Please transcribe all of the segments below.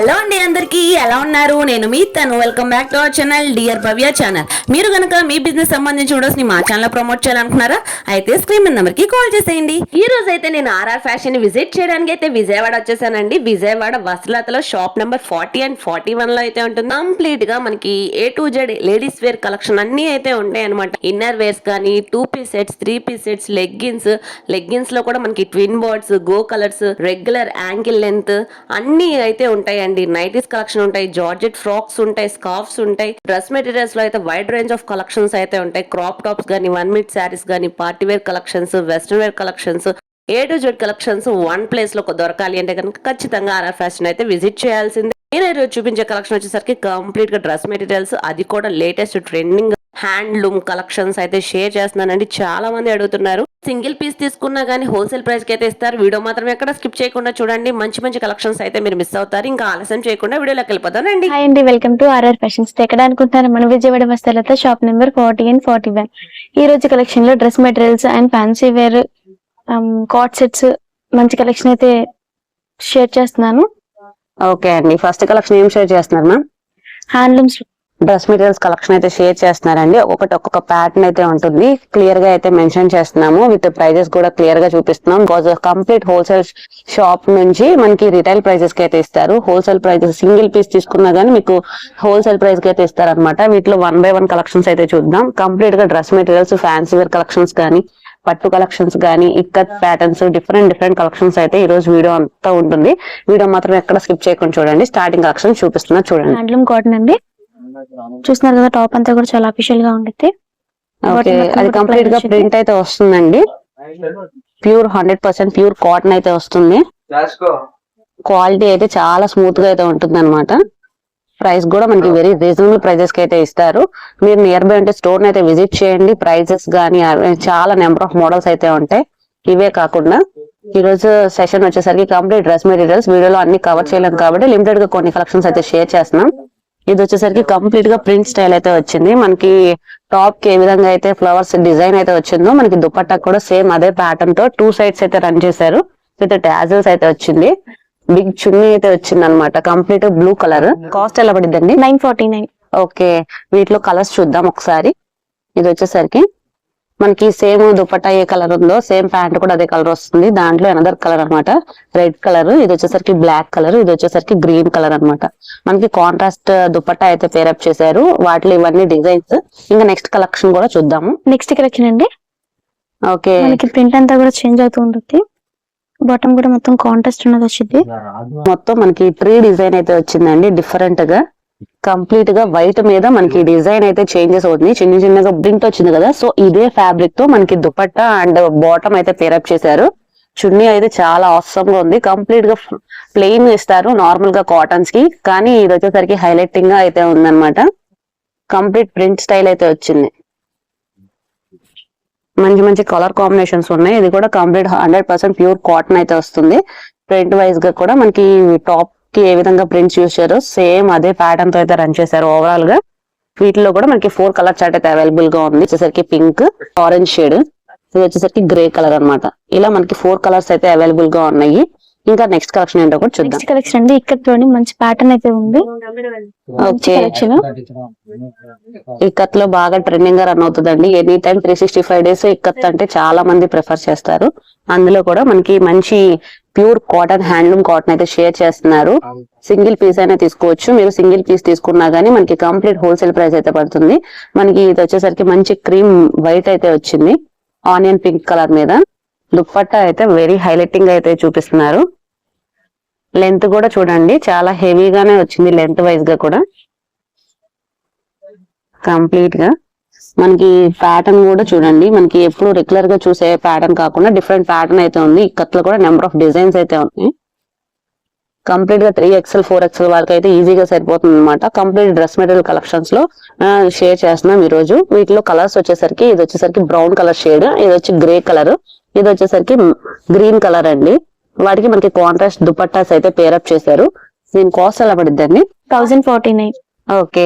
Hello అండి అందరికీ ఎలా ఉన్నారు? నేను మీ తను. Welcome back to our channel dear Bhavya channel మీరు కనుక మీ బిజినెస్ సంబంధించి వీడియోస్ని మా ఛానల్ ప్రమోట్ చేయాలనుకున్నారా అయితే స్క్రీన్ నెంబర్కి కాల్ చేసేయండి. ఈ రోజు అయితే నేను ఆర్ఆర్ ఫ్యాషన్ విజిట్ చేయడానికి అయితే విజయవాడ వచ్చేసానండి. Vijayawada వసలతలో shop number forty and forty వన్లో అయితే ఉంటుంది. కంప్లీట్గా మనకి A to Z ladies wear collection అన్ని అయితే ఉంటాయి అనమాట ఇన్నర్ వేర్స్ కానీ two piece sets three piece sets leggings లెగ్గిన్స్లో కూడా మనకి twin boards go colours regular ankle length అన్ని అయితే అండి. నైటీస్ కలెక్షన్ ఉంటాయి జార్జెట్ ఫ్రాక్స్ ఉంటాయి స్కార్ఫ్స్ ఉంటాయి డ్రెస్ మెటీరియల్స్లో అయితే వైడ్ రేంజ్ ఆఫ్ కలెక్షన్స్ అయితే ఉంటాయి. క్రాప్ టాప్స్ కానీ వన్ మినిట్ శారీస్ కానీ party wear collections western wear collections A to Z collections one ప్లేస్లో దొరకాలి అంటే కనుక ఖచ్చితంగా ఆర్ఆర్ ఫ్యాషన్ అయితే విజిట్ చేయాల్సిందే. నేను ఈరోజు చూపించే కలెక్షన్ వచ్చేసరికి కంప్లీట్గా డ్రెస్ మెటీరియల్స్ అది కూడా లేటెస్ట్ ట్రెండింగ్ హ్యాండ్లూమ్ కలెక్షన్స్ అయితే షేర్ చేస్తున్నానండి. చాలా మంది అడుగుతున్నారు సింగిల్ పీస్ తీసుకున్నా కానీ హోల్సేల్ ప్రైస్కి అయితే ఇస్తారు. వీడియో మాత్రం ఎక్కడ స్కిప్ చేయకుండా చూడండి. మంచి మంచి కలెక్షన్స్ అయితే మీరు మిస్ అవుతారు. ఇంకా ఆలస్యం చేయకుండా వీడియోలోకి వెళ్ళిపోతానండి హాయ్ అండి. వెల్కమ్ టు ఆర్ఆర్ ఫ్యాషన్స్ ఎక్కడ అనుకుంటున్నారు? మన Vijayawada వస్తాలతో shop number forty and forty one. ఈ రోజు కలెక్షన్లో dress materials and fancy wear cot sets మంచి కలెక్షన్ అయితే షేర్ చేస్తున్నాను. ఓకే అండి. ఫస్ట్ కలెక్షన్ ఏం షేర్ చేస్తున్నారు ma'am? Handlooms dress materials collection అయితే షేర్ చేస్తున్నారండి. ఒక్కొక్కటి ఒక్కొక్క ప్యాటర్న్ అయితే ఉంటుంది. క్లియర్గా అయితే మెన్షన్ చేస్తున్నాము. విత్ ప్రైజెస్ కూడా క్లియర్గా చూపిస్తున్నాం. బికాజ్ కంప్లీట్ హోల్సేల్ షాప్ నుంచి మనకి రిటైల్ ప్రైజెస్కి అయితే ఇస్తారు. హోల్సేల్ ప్రైజెస్ సింగిల్ పీస్ తీసుకున్నా గానీ మీకు హోల్సేల్ ప్రైస్కి అయితే ఇస్తారనమాట వీటిలో వన్ బై వన్ కలెక్షన్స్ అయితే చూద్దాం. కంప్లీట్గా dress materials fancy wear collections కానీ పట్టు కలెక్షన్స్ కానీ ikat patterns different different collections అయితే ఈ రోజు వీడియో అంతా ఉంటుంది. వీడియో మాత్రం ఎక్కడ స్కిప్ చేయకుండా చూడండి. స్టార్టింగ్ కలెక్షన్ చూపిస్తున్నా చూడండి. కాటన్ అండి. చూస్తున్నారు కదా టాప్ అంతా కూడా చాలా అఫీషియల్గా ఉంటుంది ఓకే అది కంప్లీట్గా. ప్రింట్ అయితే వస్తుందండి. Pure hundred percent pure cotton అయితే వస్తుంది. క్వాలిటీ అయితే చాలా స్మూత్గా అయితే ఉంటుంది అనమాట ప్రైస్ కూడా మనకి వెరీ రీజనబుల్ ప్రైజెస్కి అయితే ఇస్తారు. మీరు నియర్ బై ఉంటే స్టోర్ అయితే విజిట్ చేయండి. ప్రైజెస్ గానీ అవి చాలా నెంబర్ ఆఫ్ మోడల్స్ అయితే ఉంటాయి. ఇవే కాకుండా ఈ రోజు సెషన్ వచ్చేసరికి కంప్లీట్ డ్రెస్ మెటీరియల్స్ వీడియోలో అన్ని కవర్ చేయలేం కాబట్టి లిమిటెడ్గా కొన్ని కలెక్షన్స్ అయితే షేర్ చేస్తున్నాం. ఇది వచ్చేసరికి కంప్లీట్గా ప్రింట్ స్టైల్ అయితే వచ్చింది. మనకి టాప్కి ఏ విధంగా అయితే ఫ్లవర్స్ డిజైన్ అయితే వచ్చిందో మనకి దుపట్టా కూడా సేమ్ అదే ప్యాటర్న్తో టూ సైడ్స్ అయితే రన్ చేశారు. విత్ టాజల్స్ అయితే వచ్చింది. బిగ్ చున్నీ అయితే వచ్చింది అనమాట కంప్లీట్ బ్లూ కలర్. కాస్ట్ ఎలా పడిద్దండి? Nine forty nine. ఓకే. వీటిలో కలర్స్ చూద్దాం ఒకసారి. ఇది వచ్చేసరికి మనకి సేమ్ దుపట్టా ఏ కలర్ ఉందో సేమ్ ప్యాంట్ కూడా అదే కలర్ వస్తుంది. దాంట్లో అనదర్ కలర్ అన్నమాట. రెడ్ కలర్ ఇది వచ్చేసరికి బ్లాక్ కలర్ ఇది వచ్చేసరికి గ్రీన్ కలర్ అన్నమాట. మనకి కాంట్రాస్ట్ దుపట్టా అయితే పేరప్ చేశారు. వాటిలో ఇవన్నీ డిజైన్స్ ఇంకా నెక్స్ట్ కలెక్షన్ కూడా చూద్దాము. నెక్స్ట్ కలెక్షన్ అండి. ఓకే మనకి ప్రింట్ అంతా కూడా చేంజ్ అవుతూ ఉంటుంది. బాటమ్ కూడా మొత్తం కాంట్రాస్ట్ ఉన్నది వచ్చింది. మొత్తం మనకి ట్రీ డిజైన్ అయితే వచ్చిందండి డిఫరెంట్గా. కంప్లీట్గా వైట్ మీద మనకి డిజైన్ అయితే చేంజెస్ అవుతుంది చిన్న చిన్నగా ప్రింట్ వచ్చింది కదా. సో ఇదే ఫ్యాబ్రిక్తో మనకి దుపట్టా అండ్ బాటమ్ అయితే పేరప్ చేశారు. చున్నీ అయితే చాలా అవసరం గా ఉంది. కంప్లీట్గా ప్లెయిన్ ఇస్తారు. నార్మల్గా కాటన్స్కి. కానీ ఇది వచ్చేసరికి హైలైటింగ్గా అయితే ఉందన్నమాట. కంప్లీట్ ప్రింట్ స్టైల్ అయితే వచ్చింది. మంచి మంచి కలర్ కాంబినేషన్స్ ఉన్నాయి. ఇది కూడా complete hundred percent pure cotton అయితే వస్తుంది. ప్రింట్ వైజ్గా కూడా మనకి టాప్ కి ఏ విధంగా ప్రింట్స్ యూస్ చేశారో సేమ్ అదే ప్యాటర్న్తో అయితే రన్ చేశారు. ఓవరాల్గా వీటిలో కూడా మనకి ఫోర్ కలర్ చార్ట్ అయితే అవైలబుల్గా ఉంది. వచ్చేసరికి పింక్ ఆరెంజ్ షేడ్ ఇది వచ్చేసరికి గ్రే కలర్ అన్నమాట. ఇలా మనకి ఫోర్ కలర్స్ అయితే అవైలబుల్గా ఉన్నాయి. ఇంకా నెక్స్ట్ కలెక్షన్ ఏంటో కూడా చూద్దాం. కలెక్షన్ అండి. ఇక్కడ మంచి ప్యాటర్న్ అయితే ఉంది. ఓకే ఇక్కత్లో బాగా ట్రెండింగ్గా రన్ అవుతుందండి. Any time three sixty five days ikat అంటే చాలా మంది ప్రిఫర్ చేస్తారు. అందులో కూడా మనకి మంచి ప్యూర్ కాటన్ హ్యాండ్లూమ్ కాటన్ అయితే షేర్ చేస్తున్నారు. సింగిల్ పీస్ అయినా తీసుకోవచ్చు. మీరు సింగిల్ పీస్ తీసుకున్నా గానీ మనకి కంప్లీట్ హోల్సేల్ ప్రైస్ అయితే పడుతుంది. మనకి ఇది వచ్చేసరికి మంచి క్రీమ్ వైట్ అయితే వచ్చింది. ఆనియన్ పింక్ కలర్ మీద. దుప్పట్టా అయితే వెరీ హైలైటింగ్ అయితే చూపిస్తున్నారు. లెంత్ కూడా చూడండి. చాలా హెవీగానే వచ్చింది లెంత్ వైజ్గా కూడా. కంప్లీట్గా మనకి ప్యాటర్న్ కూడా చూడండి. మనకి ఎప్పుడు రెగ్యులర్గా చూసే ప్యాటర్న్ కాకుండా డిఫరెంట్ ప్యాటర్న్ అయితే ఉంది. ఇక్కత్లో కూడా నెంబర్ ఆఫ్ డిజైన్స్ అయితే ఉన్నాయి కంప్లీట్గా త్రీ ఎక్స్ఎల్ ఫోర్ ఎక్స్ఎల్ వరకు అయితే ఈజీగా సరిపోతుంది అనమాట కంప్లీట్ డ్రెస్ మెటీరియల్ కలెక్షన్స్లో షేర్ చేస్తున్నాం ఈ రోజు వీటిలో కలర్స్ వచ్చేసరికి ఇది వచ్చేసరికి బ్రౌన్ కలర్ షేడ్ ఇది వచ్చి గ్రే కలర్ ఇది వచ్చేసరికి గ్రీన్ కలర్ అండి. వాటికి మనకి కాంట్రాస్ట్ దుపట్టాస్ అయితే పేరప్ చేశారు. దీని కాస్ట్ ఎలా పడుద్దండి? Thousand forty nine. Okay.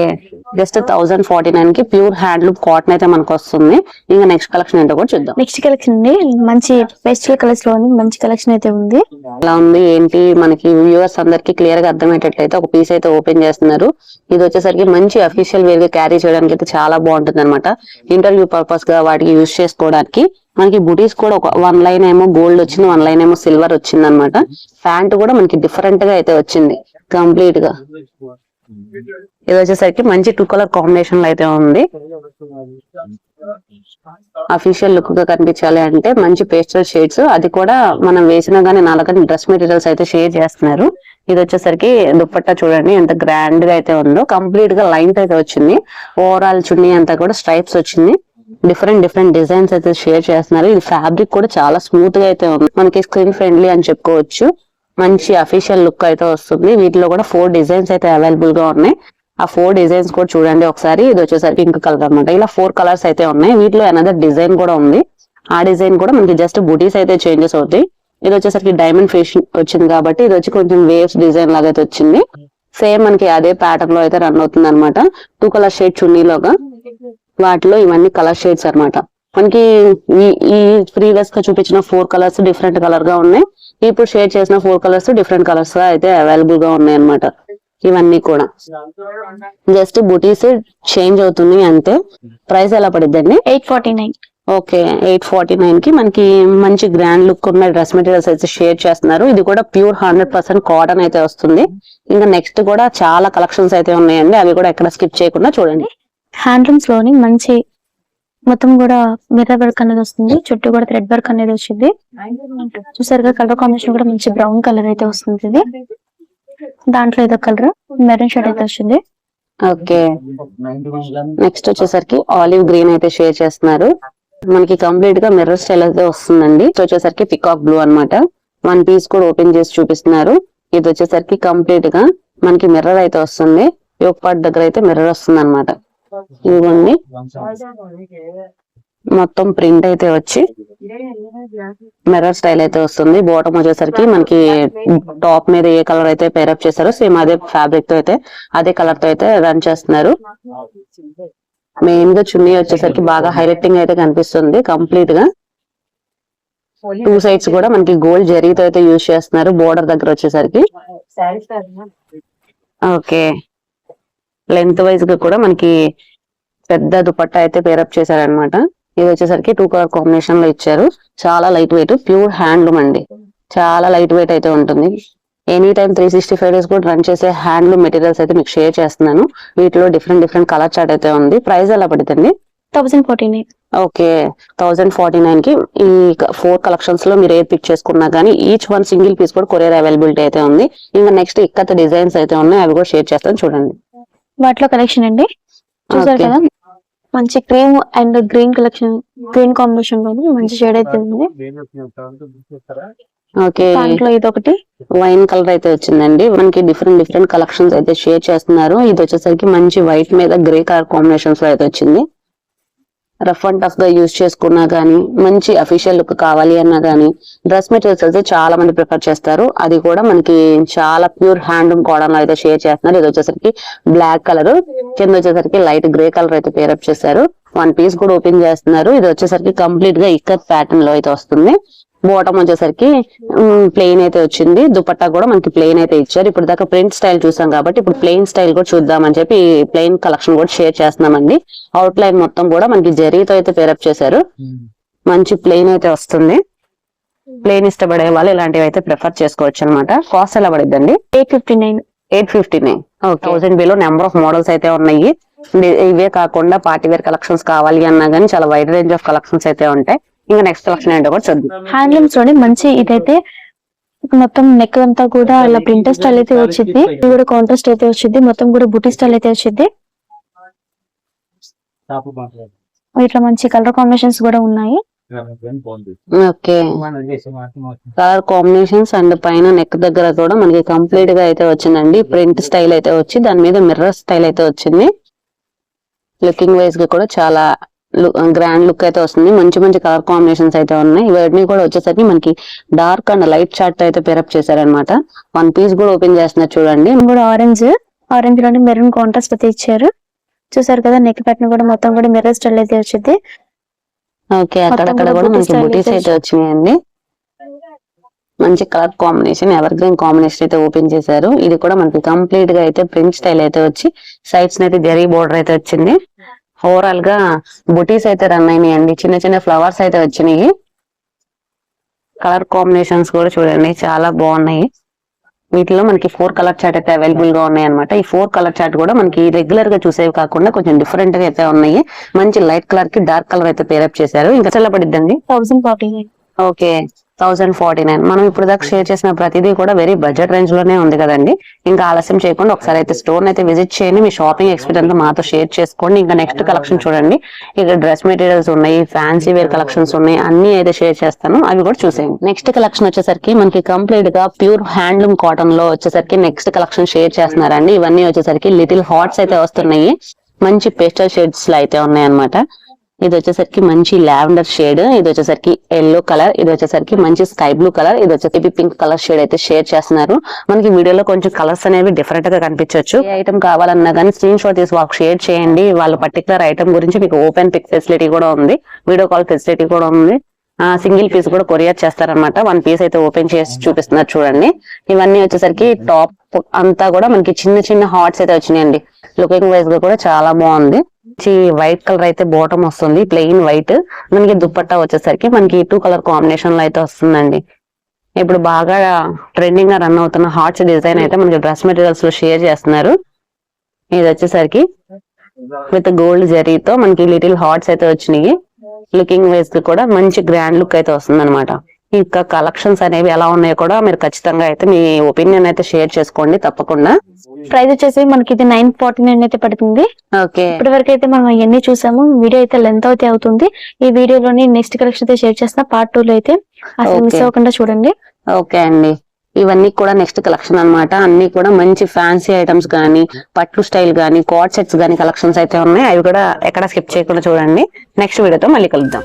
Just thousand forty నైన్కి ప్యూర్ హ్యాండ్లూమ్ కాటన్ అయితే మనకు వస్తుంది ఇంకా నెక్స్ట్ కలెక్షన్ ఏంటో కూడా చూద్దాం. నెక్స్ట్ కలెక్షన్ అండి. మంచి పేస్టల్ కలర్స్లోని మంచి కలెక్షన్ అయితే ఉంది. ఎలా ఉంది? ఏంటి? మనకి వ్యూవర్స్ అందరికి క్లియర్గా అర్థమయ్యేటట్లయితే ఒక పీస్ అయితే ఓపెన్ చేస్తున్నారు. ఇది వచ్చేసరికి మంచి అఫీషియల్ వేర్గా క్యారీ చేయడానికి అయితే చాలా బాగుంటుంది అనమాట ఇంటర్వ్యూ పర్పస్గా వాటికి యూజ్ చేసుకోవడానికి. మనకి బుటీస్ కూడా ఒక వన్ లైన్ ఏమో గోల్డ్ వచ్చింది వన్ లైన్ ఏమో సిల్వర్ వచ్చింది అనమాట ప్యాంట్ కూడా మనకి డిఫరెంట్గా అయితే వచ్చింది. కంప్లీట్గా. ఇది వచ్చేసరికి మంచి టూ కలర్ కాంబినేషన్లో అయితే ఉంది. అఫీషియల్ లుక్గా కనిపించాలి అంటే మంచి పేస్టల్ షేడ్స్ అది కూడా మనం వేసినా గానీ నాలుగని డ్రెస్ మెటీరియల్స్ అయితే షేర్ చేస్తున్నారు. ఇది వచ్చేసరికి దుప్పట్టా చూడండి ఎంత గ్రాండ్గా అయితే ఉందో. కంప్లీట్గా లైన్ అయితే వచ్చింది. ఓవరాల్ చున్నీ అంతా కూడా స్ట్రైప్స్ వచ్చింది. డిఫరెంట్ డిఫరెంట్ డిజైన్స్ అయితే షేర్ చేస్తున్నారు. ఇది ఫ్యాబ్రిక్ కూడా చాలా స్మూత్గా అయితే ఉంది. మనకి స్క్రీన్ ఫ్రెండ్లీ అని చెప్పుకోవచ్చు. మంచి అఫీషియల్ లుక్ అయితే వస్తుంది. వీటిలో కూడా ఫోర్ డిజైన్స్ అయితే అవైలబుల్గా ఉన్నాయి. ఆ ఫోర్ డిజైన్స్ కూడా చూడండి ఒకసారి. ఇది వచ్చేసరికి పింక్ కలర్ అన్నమాట. ఇలా ఫోర్ కలర్స్ అయితే ఉన్నాయి. వీటిలో అనదర్ డిజైన్ కూడా ఉంది. ఆ డిజైన్ కూడా మనకి జస్ట్ బుటీస్ అయితే చేంజెస్ అవుతాయి. ఇది వచ్చేసరికి డైమండ్ ఫిష్ వచ్చింది కాబట్టి ఇది వచ్చి కొంచెం వేవ్స్ డిజైన్ లాగా అయితే వచ్చింది. సేమ్ మనకి అదే ప్యాటర్న్లో అయితే రన్ అవుతుంది అనమాట టూ కలర్ షేడ్ చున్నీలోగా వాటిలో ఇవన్నీ కలర్ షేడ్స్ అన్నమాట. మనకి ఈ ప్రీవియస్గా చూపించిన ఫోర్ కలర్స్ డిఫరెంట్ కలర్గా ఉన్నాయి. ఇప్పుడు షేడ్ చేసిన ఫోర్ కలర్స్ డిఫరెంట్ కలర్స్గా అయితే అవైలబుల్గా ఉన్నాయి అన్నమాట. ఇవన్నీ కూడా. జస్ట్ బుటీస్ చేంజ్ అవుతున్నాయి అంతే. ప్రైస్ ఎలా పడిద్దండి? Eight forty nine okay eight forty నైన్కి మనకి మంచి గ్రాండ్ లుక్ ఉన్న డ్రెస్ మెటీరియల్స్ అయితే షేర్ చేస్తున్నారు. ఇది కూడా ప్యూర్ హండ్రెడ్ పర్సెంట్ కాటన్ అయితే వస్తుంది. ఇంకా నెక్స్ట్ కూడా చాలా కలెక్షన్స్ అయితే ఉన్నాయండి. అవి కూడా ఎక్కడ స్కిప్ చేయకుండా చూడండి. హ్యాండ్లూమ్స్లోని మంచి మొత్తం కూడా మిర్రర్ వర్క్ అనేది వస్తుంది. చుట్టూ కూడా థ్రెడ్ వర్క్ అనేది వచ్చింది. చూసారుగా కలర్ కాంబినేషన్ కూడా మంచి బ్రౌన్ కలర్ అయితే వస్తుంది ఇది దాంట్లో ఏదో కలర్ మెరూన్ షేడ్ అయితే వచ్చింది ఓకే. నెక్స్ట్ వచ్చేసరికి ఆలివ్ గ్రీన్ అయితే షేర్ చేస్తున్నారు. మనకి కంప్లీట్గా మిర్రర్ స్టైల్ అయితే వస్తుందండి. ఇది వచ్చేసరికి పికాక్ బ్లూ అన్నమాట. వన్ పీస్ కూడా ఓపెన్ చేసి చూపిస్తున్నారు. ఇది వచ్చేసరికి కంప్లీట్గా మనకి మిర్రర్ అయితే వస్తుంది. యోక్ పార్ట్ దగ్గర అయితే మిర్రర్ వస్తుంది అనమాట ఇదిగోండి మొత్తం ప్రింట్ అయితే వచ్చి మిర్రర్ స్టైల్ అయితే వస్తుంది. బాటమ్ వచ్చేసరికి మనకి టాప్ మీద ఏ కలర్ అయితే పేరప్ చేశారో సేమ్ అదే ఫ్యాబ్రిక్తో అయితే అదే కలర్తో అయితే రన్ చేస్తున్నారు. మెయిన్గా చున్నీ వచ్చేసరికి బాగా హైలైటింగ్ అయితే కనిపిస్తుంది కంప్లీట్గా. టూ సైడ్స్ కూడా మనకి గోల్డ్ జరీతో అయితే యూజ్ చేస్తున్నారు. బోర్డర్ దగ్గర వచ్చేసరికి. ఓకే లెంత్ వైజ్గా కూడా మనకి పెద్ద దుపట్టా అయితే పేరప్ చేశారనమాట ఇది వచ్చేసరికి టూ కలర్ కాంబినేషన్లో ఇచ్చారు. చాలా లైట్ వెయిట్ ప్యూర్ హ్యాండ్లూమ్ అండి. చాలా లైట్ వెయిట్ అయితే ఉంటుంది. Any time three sixty five days కూడా రన్ చేసే హ్యాండ్లూమ్ మెటీరియల్స్ అయితే మీకు షేర్ చేస్తున్నాను. వీటిలో డిఫరెంట్ డిఫరెంట్ కలర్ చార్ట్ అయితే ఉంది. ప్రైస్ ఎలా పడుతుంది? Thousand forty nine. Okay. Thousand forty నైన్కి ఈ ఫోర్ కలెక్షన్స్లో మీరు ఏ పిక్ చేసుకున్నా కానీ ఈచ్ వన్ సింగిల్ పీస్ కూడా కొరియర్ అవైలబిలిటీ అయితే ఉంది. ఇంకా నెక్స్ట్ ఇక్కత డిజైన్స్ అయితే ఉన్నాయి. అవి కూడా షేర్ చేస్తాను. చూడండి. వాటిలో కలెక్షన్ అండి. చూసారు. కదా? మంచి cream and green collection green కాంబినేషన్లో మంచి షేడ్ అయితే ఉంది. ఓకే. దాంట్లో ఇది ఒకటి వైన్ కలర్ అయితే వచ్చిందండి. మనకి డిఫరెంట్ డిఫరెంట్ కలెక్షన్స్ అయితే షేర్ చేస్తున్నారు. ఇది వచ్చేసరికి మంచి వైట్ మీద గ్రే కలర్ కాంబినేషన్స్లో అయితే వచ్చింది. రఫ్ అండ్ టఫ్గా యూజ్ చేసుకున్నా గానీ మంచి అఫీషియల్ లుక్ కావాలి అన్నా గానీ డ్రెస్ మెటీరియల్స్ అయితే చాలా మంది ప్రిఫర్ చేస్తారు. అది కూడా మనకి చాలా ప్యూర్ హ్యాండ్లూమ్ కాటన్లో అయితే షేర్ చేస్తున్నారు. ఇది వచ్చేసరికి బ్లాక్ కలర్ కింద వచ్చేసరికి లైట్ గ్రే కలర్ అయితే పేరప్ చేశారు. వన్ పీస్ కూడా ఓపెన్ చేస్తున్నారు. ఇది వచ్చేసరికి కంప్లీట్గా ఇక్కత్ ప్యాటర్న్లో అయితే వస్తుంది. బాటమ్ వచ్చేసరికి ప్లెయిన్ అయితే వచ్చింది. దుపట్టా కూడా మనకి ప్లెయిన్ అయితే ఇచ్చారు. ఇప్పుడు దాకా ప్రింట్ స్టైల్ చూసాం కాబట్టి ఇప్పుడు ప్లెయిన్ స్టైల్ కూడా చూద్దామని చెప్పి ప్లెయిన్ కలెక్షన్ కూడా షేర్ చేస్తున్నామండి. అవుట్ లైన్ మొత్తం కూడా మనకి జరీతో అయితే పేరప్ చేశారు. మంచి ప్లెయిన్ అయితే వస్తుంది. ప్లెయిన్ ఇష్టపడే వాళ్ళు ఇలాంటివి అయితే ప్రిఫర్ చేసుకోవచ్చు అనమాట కాస్ట్ ఎలా పడిద్దండి? Eight fifty nine eight fifty nine thousand below number of models అయితే ఉన్నాయి. ఇవే కాకుండా పార్టీ వేర్ కలెక్షన్స్ కావాలి అన్నా కానీ చాలా వైడ్ రేంజ్ ఆఫ్ కలెక్షన్స్ అయితే ఉంటాయి. ఇంకా నెక్స్ట్ కలెక్షన్ ఏంటో కూడా చూద్దాం. హ్యాండ్లూమ్స్లోని మంచి ఇదైతే మొత్తం నెక్ అంతా కూడా ఇలా ప్రింటర్ స్టైల్ అయితే వచ్చింది. ఇది కూడా కాంట్రాస్ట్ అయితే వచ్చింది. మొత్తం కూడా బుటీ స్టైల్ అయితే వచ్చింది. ఇట్లా మంచి కలర్ కాంబినేషన్స్ కూడా ఉన్నాయి. ఓకే కలర్ కాంబినేషన్స్ అండ్ పైన నెక్ దగ్గర కూడా మనకి కంప్లీట్గా అయితే వచ్చిందండి. ప్రింట్ స్టైల్ అయితే వచ్చి దాని మీద మిర్రర్ స్టైల్ అయితే వచ్చింది. లుకింగ్ వైజ్గా కూడా చాలా గ్రాండ్ లుక్ అయితే వస్తుంది. మంచి మంచి కలర్ కాంబినేషన్స్ అయితే ఉన్నాయి. ఇవన్నీ కూడా వచ్చేసరికి మనకి డార్క్ అండ్ లైట్ చార్ట్ అయితే పేరప్ చేశారనమాట వన్ పీస్ కూడా ఓపెన్ చేస్తున్నారు చూడండి. కూడా ఆరెంజ్ ఆరెంజ్లోని మెరూన్ కాంట్రాస్ట్ అయితే ఇచ్చారు. చూసారు కదా నెక్ ప్యాటర్న్ కూడా మొత్తం కూడా మిర్రర్ స్టైల్ అయితే వచ్చింది. ఓకే అక్కడక్కడ కూడా మనకి style బుటీస్ అయితే అయితే వచ్చినాయండి. మంచి colour combination ever green combination అయితే ఓపెన్ చేశారు. ఇది కూడా మనకి కంప్లీట్గా అయితే ప్రింట్ స్టైల్ అయితే వచ్చి సైడ్స్ అయితే జరీ బోర్డర్ అయితే వచ్చింది. ఓవరాల్గా బుటీస్ అయితే రన్ అయినాయండి. చిన్న చిన్న ఫ్లవర్స్ అయితే వచ్చినాయి. కలర్ కాంబినేషన్స్ కూడా చూడండి చాలా బాగున్నాయి. వీటిలో మనకి ఫోర్ కలర్ చార్ట్ అయితే అవైలబుల్గా ఉన్నాయి అనమాట ఈ ఫోర్ కలర్ చార్ట్ కూడా మనకి రెగ్యులర్గా చూసేవి కాకుండా కొంచెం డిఫరెంట్గా అయితే ఉన్నాయి. మంచి లైట్ కలర్కి డార్క్ కలర్ అయితే పేరప్ చేశారు. ఇంకా చాలా పడిద్దండి? Thousand okay. Thousand forty nine. మనం ఇప్పుడు దాకా షేర్ చేసిన ప్రతిదీ కూడా వెరీ బడ్జెట్ రేంజ్లోనే ఉంది కదండి. ఇంకా ఆలస్యం చేయకుండా ఒకసారి అయితే స్టోర్ అయితే విజిట్ చేయండి. మీ షాపింగ్ ఎక్స్పీరియన్స్ మాతో షేర్ చేసుకోండి. ఇంకా నెక్స్ట్ కలెక్షన్ చూడండి. ఇక్కడ డ్రెస్ మెటీరియల్స్ ఉన్నాయి ఫ్యాన్సీ వేర్ కలెక్షన్స్ ఉన్నాయి అన్ని అయితే షేర్ చేస్తాను. అవి కూడా చూసేయండి. నెక్స్ట్ కలెక్షన్ వచ్చేసరికి మనకి కంప్లీట్గా ప్యూర్ హ్యాండ్లూమ్ కాటన్లో వచ్చేసరికి నెక్స్ట్ కలెక్షన్ షేర్ చేస్తున్నారండి. ఇవన్నీ వచ్చేసరికి లిటిల్ హాట్స్ అయితే వస్తున్నాయి. మంచి పేస్టల్ షేడ్స్లో అయితే ఉన్నాయి అన్నమాట ఇది వచ్చేసరికి మంచి లావెండర్ షేడ్ ఇది వచ్చేసరికి ఎల్లో కలర్ ఇది వచ్చేసరికి మంచి స్కై బ్లూ కలర్ ఇది వచ్చేసరికి పింక్ కలర్ షేడ్ అయితే షేర్ చేస్తున్నారు. మనకి వీడియోలో కొంచెం కలర్స్ అనేవి డిఫరెంట్గా కనిపించవచ్చు ఏ ఐటమ్ కావాలన్నా కానీ స్క్రీన్ షాట్ తీసి వాళ్ళకి షేర్ చేయండి. వాళ్ళ పర్టికులర్ ఐటమ్ గురించి మీకు ఓపెన్ పిక్ ఫెసిలిటీ కూడా ఉంది. వీడియో కాల్ ఫెసిలిటీ కూడా ఉంది. సింగిల్ పీస్ కూడా కొరియర్ చేస్తారనమాట వన్ పీస్ అయితే ఓపెన్ చేసి చూపిస్తున్నారు చూడండి. ఇవన్నీ వచ్చేసరికి టాప్ అంతా కూడా మనకి చిన్న చిన్న హార్ట్స్ అయితే వచ్చినాయండి. లుకింగ్ వైజ్గా కూడా చాలా బాగుంది. వైట్ కలర్ అయితే బాటమ్ వస్తుంది. ప్లెయిన్ వైట్ మనకి దుప్పట్టా వచ్చేసరికి మనకి టూ కలర్ కాంబినేషన్లో అయితే వస్తుందండి. ఇప్పుడు బాగా ట్రెండింగ్గా రన్ అవుతున్న హార్ట్స్ డిజైన్ అయితే మనకి డ్రెస్ మెటీరియల్స్లో షేర్ చేస్తున్నారు. ఇది వచ్చేసరికి విత్ గోల్డ్ జరీతో మనకి లిటిల్ హార్ట్స్ అయితే వచ్చినాయి. లుకింగ్ వైజ్ కూడా మంచి గ్రాండ్ లుక్ అయితే వస్తుంది అనమాట ఇంకా కలెక్షన్స్ అనేవి ఎలా ఉన్నాయో కూడా మీరు ఖచ్చితంగా అయితే మీ ఒపీనియన్ అయితే షేర్ చేసుకోండి తప్పకుండా. ప్రైస్ వచ్చేసి మనకి ఇది నైన్ ఫార్టీ నైన్ అయితే పడుతుంది. ఓకే ఇప్పటి వరకు అయితే మనం అవన్నీ చూసాము. వీడియో అయితే లెంత్ అయితే అవుతుంది. ఈ వీడియోలోని నెక్స్ట్ కలెక్షన్ అయితే షేర్ చేస్తున్నా పార్ట్ టూ లో అయితే. అసలు మిస్. అవ్వకుండా చూడండి. ఓకే అండి. ఇవన్నీ కూడా నెక్స్ట్ కలెక్షన్ అన్నమాట. అన్ని కూడా మంచి ఫ్యాన్సీ ఐటమ్స్ గానీ పట్టు స్టైల్ గానీ కోట్ సెట్స్ గానీ కలెక్షన్స్ అయితే ఉన్నాయి. అవి కూడా ఎక్కడ స్కిప్ చేయకుండా చూడండి. నెక్స్ట్ వీడియోతో మళ్ళీ కలుద్దాం.